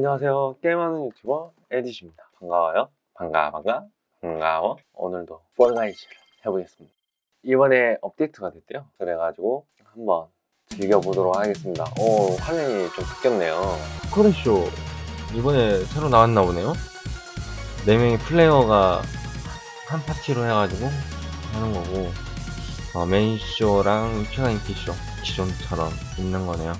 안녕하세요. 게임하는 유튜버 에디시입니다. 반가워요. 반가 반가 반가워. 오늘도 폴가이즈를 해보겠습니다. 이번에 업데이트가 됐대요. 그래가지고 한번 즐겨보도록 하겠습니다. 오 화면이 좀 바뀌었네요. 스쿼드쇼 이번에 새로 나왔나 보네요. 4명의 플레이어가 한 파티로 해가지고 하는 거고 어, 메인쇼랑 최강 인기쇼 기존처럼 있는 거네요.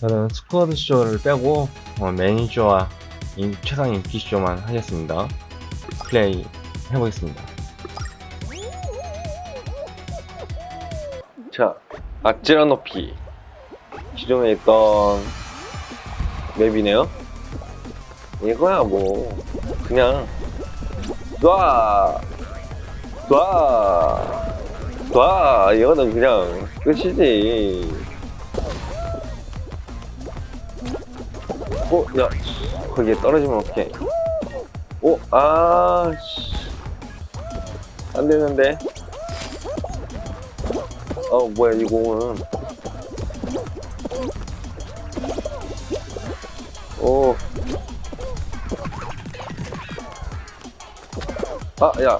저는 스쿼드 쇼를 빼고 어, 메인쇼와 인- 최강 인기 쇼만 하겠습니다. 플레이 해보겠습니다. 자, 아찔한 높이. 기존에 있던 맵이네요. 이거야 뭐 그냥 쏴, 쏴, 쏴. 이거는 그냥 끝이지. 어, 야, 거기에 떨어지면 어떡해. 오, 아, 씨. 안 되는데. 어 뭐야 이 공은 오. 아, 야.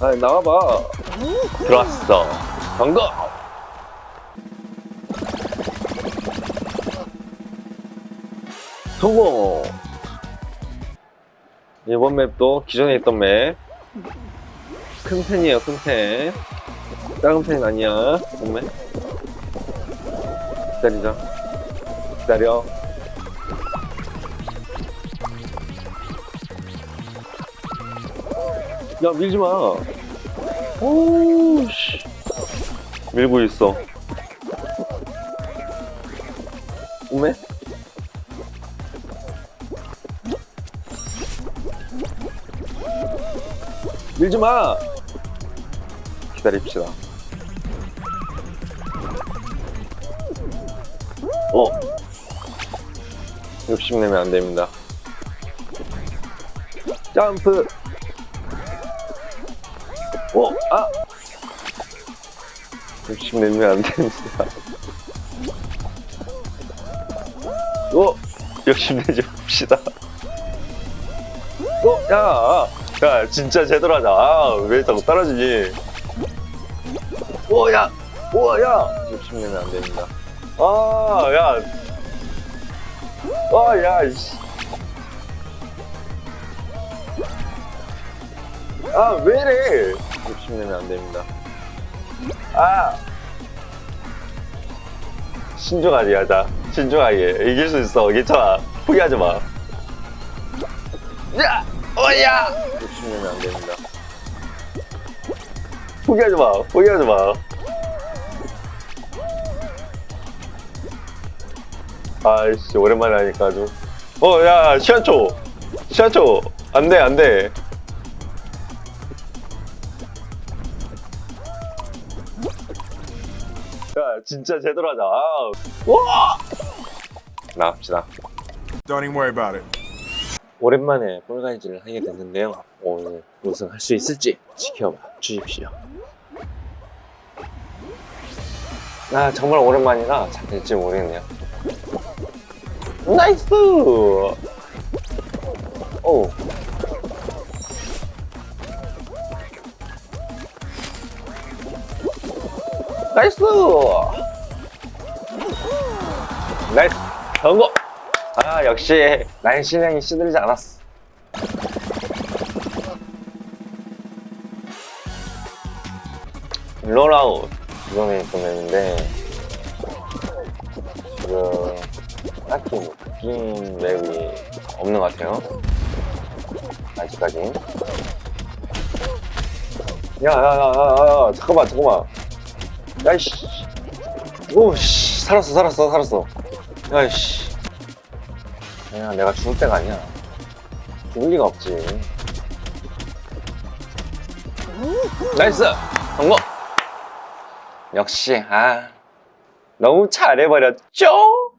아, 나와봐. 들어왔어. 반가! 성공! 이번 맵도 기존에 있던 맵. 큰 펜이에요, 큰 펜. 작은 펜 아니야. 정말. 기다리자. 기다려. 야, 밀지 마. 오우, 씨. 밀고 있어. 오메? 밀지 마! 기다립시다. 어. 욕심내면 안 됩니다. 점프. 어, 아. 욕심내면 안 됩니다. 어, 욕심내지 맙시다. 어, 야, 야, 진짜 제대로 하자. 아, 왜 자꾸 떨어지니? 오, 야, 오, 야, 욕심내면 안 됩니다. 아, 야. 아, 야, 씨. 아, 왜 이래? 욕심내면 안 됩니다. 아. 신중하게 하자. 신중하게. 이길 수 있어. 괜찮아. 포기하지 마. 야! 어, 야! 욕심내면 안 됩니다. 포기하지 마. 포기하지 마. 아이씨 오랜만에 하니까 아주 어 야 시간초 시간초 안 돼 안 돼 야 진짜 제대로 하자 아, 와 나갑시다 Don't even worry about it. 오랜만에 폴가이즈를 하게 됐는데요. 오늘 우승할 수 있을지 지켜봐 주십시오. 아 정말 오랜만이라 잘 될지 모르겠네요. 나이스! 오. 나이스! 나이스! 성공 아 역시 나의 신앙이 시들지 않았어. 롤아웃 이번에 보냈는데 지금 딱히 뭐 바뀐 맵이 없는 것 같아요. 아직까지. 야야야야야 잠깐만 잠깐만. 야이씨. 오씨 살았어 살았어 살았어. 야이씨 야 내가 죽을 때가 아니야. 죽을 리가 없지. 나이스! 성공! 역시 아 너무 잘해버렸죠?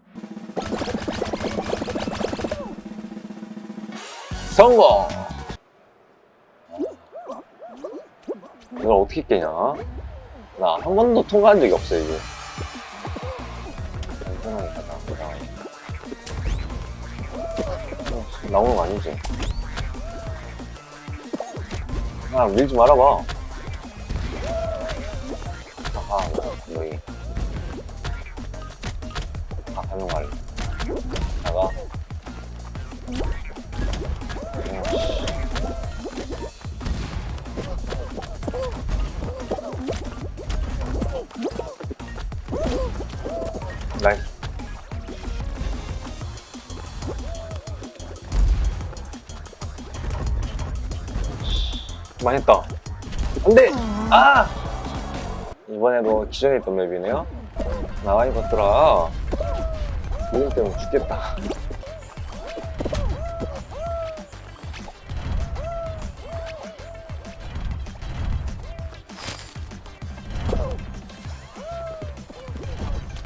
성공! 이걸 어떻게 깨냐? 나 한 번도 통과한 적이 없어 이게 나오는 거 아니지? 아, 밀지 말아봐. 아하, 너희. 아, 거 알래. 나가. 망했다. 안 돼! 아! 이번에도 기존에 있던 맵이네요? 나와 이것들아. 이름 때문에 죽겠다.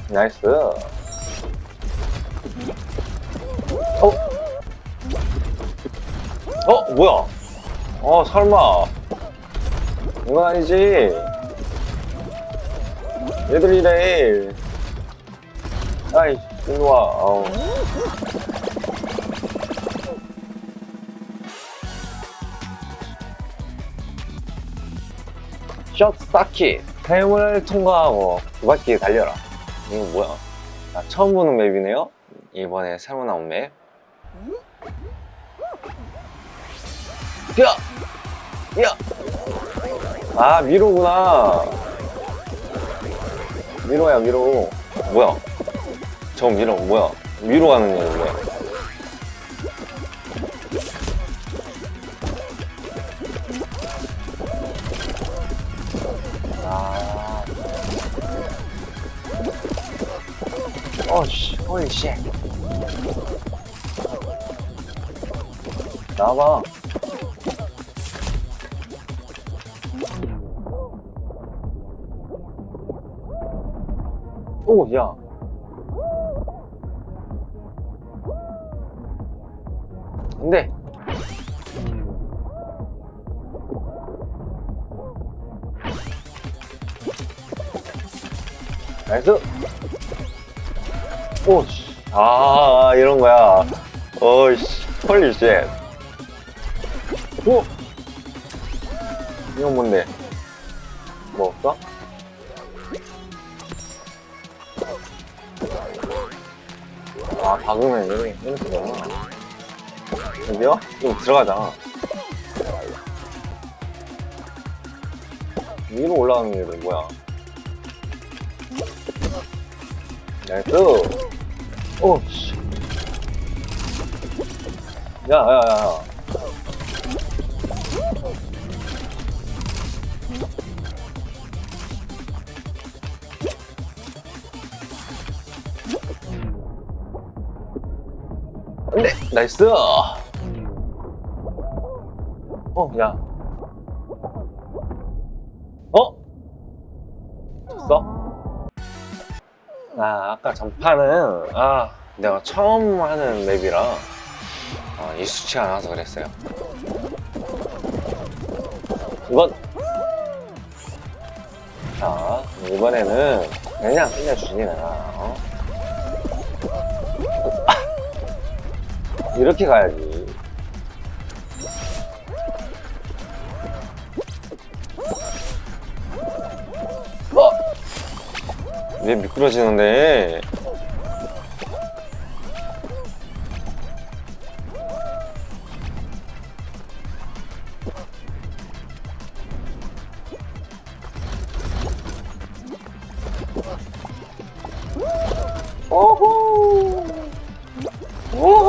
나이스. 어? 어? 뭐야? 어, 설마. 이건 아니지. 얘들 이래. 아이, 일로 와. 아우. 샷 쌓기. 대문을 통과하고 두 바퀴 달려라. 이거 뭐야? 자, 처음 보는 맵이네요. 이번에 새로 나온 맵. 뛰어! 뛰어! 아, 미로구나. 미로야, 미로. 뭐야? 저 미로, 뭐야? 미로 가는 얘기 뭐야? 아. 어 씨, 홀리 쉣. 나와봐. 오, 야. 안 돼. 나이스. 오, 씨. 아, 이런 거야. 어이씨. 홀리 쉣. 오! 이건 뭔데? 뭐 없어? 아, 박으면 이렇게, 되구나. 여기요? 좀 들어가자. 위로 올라가는 게 뭐야? 나이스! 오, 씨. 야, 야, 야, 야. 나이스! 어, 야. 어? 졌어? 아, 아까 전판은, 아, 내가 처음 하는 맵이라, 아, 익숙치 않아서 그랬어요. 이번! 자, 이번에는 그냥 끝내주지, 내가. 이렇게 가야지. 어! 왜 미끄러지는데? 오호! 오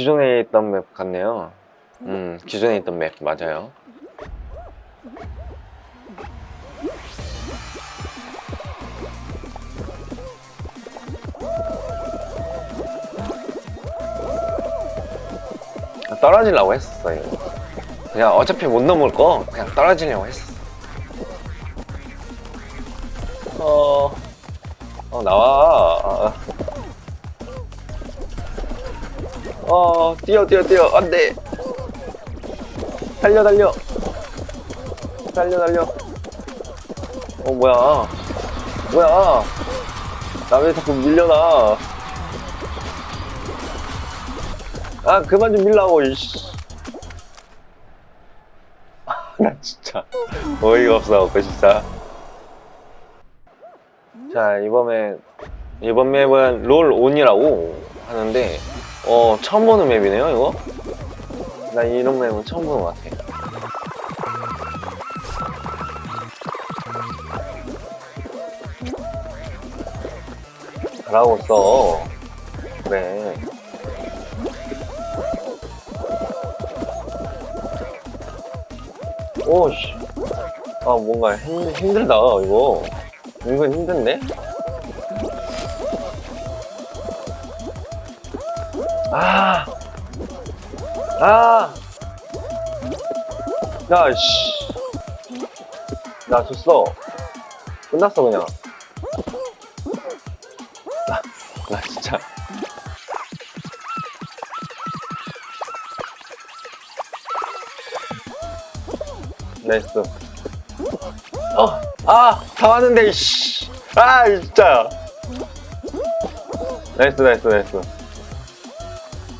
기존에 있던 맵 같네요. 음, 기존에 있던 맵 맞아요. 떨어지려고 했었어, 이거. 그냥 어차피 못 넘을 거, 그냥 떨어지려고 했었어. 어, 어, 나와. 어, 뛰어, 뛰어, 뛰어. 안 돼. 달려, 달려. 달려, 달려. 어, 뭐야. 뭐야? 나 왜 자꾸 밀려나? 아, 그만 좀 밀라고, 이씨. 아, 나 진짜. 어이가 없어갖고, 진짜. 자, 이번에, 이번 맵은 롤 온이라고 하는데, 어, 처음 보는 맵이네요, 이거? 나 이런 맵은 처음 보는 것 같아. 잘하고 있어. 그래. 오씨. 아, 뭔가 힘, 힘들다, 이거. 은근 힘든데? 아. 아. 야, 씨. 나 졌어. 끝났어, 그냥. 나, 나 진짜. 나이스. 어, 아, 다 왔는데, 씨. 아, 진짜. 나이스, 나이스, 나이스.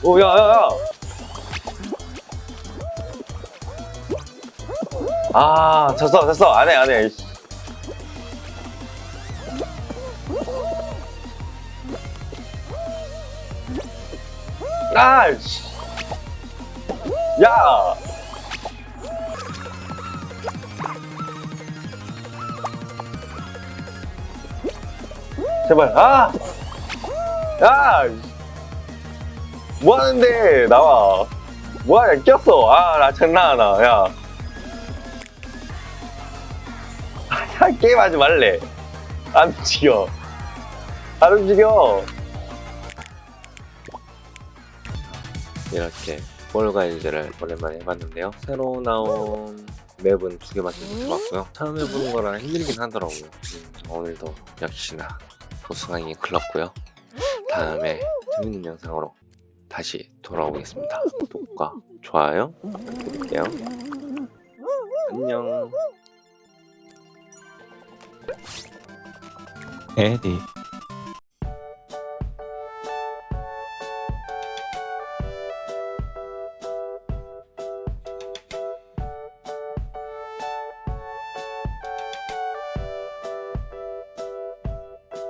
오, 야, 야, 야. 아, 졌어, 졌어. 안 해, 안 해. 씨. 아, 씨. 야! 제발, 아! 야! 뭐 하는데, 나와. 뭐하냐, 꼈어. 아, 나 장난하나, 야. 아, 야, 게임하지 말래. 안 움직여. 안 움직여. 이렇게 폴가이즈를 오랜만에 해봤는데요. 새로 나온 맵은 두 개밖에 못 해봤고요. 처음 해보는 거라 힘들긴 하더라고요. 음, 오늘도 역시나 보스강이 글렀고요. 다음에 재밌는 영상으로 다시 돌아오겠습니다. 구독과 좋아요 부탁드릴게요. 안녕. 에디.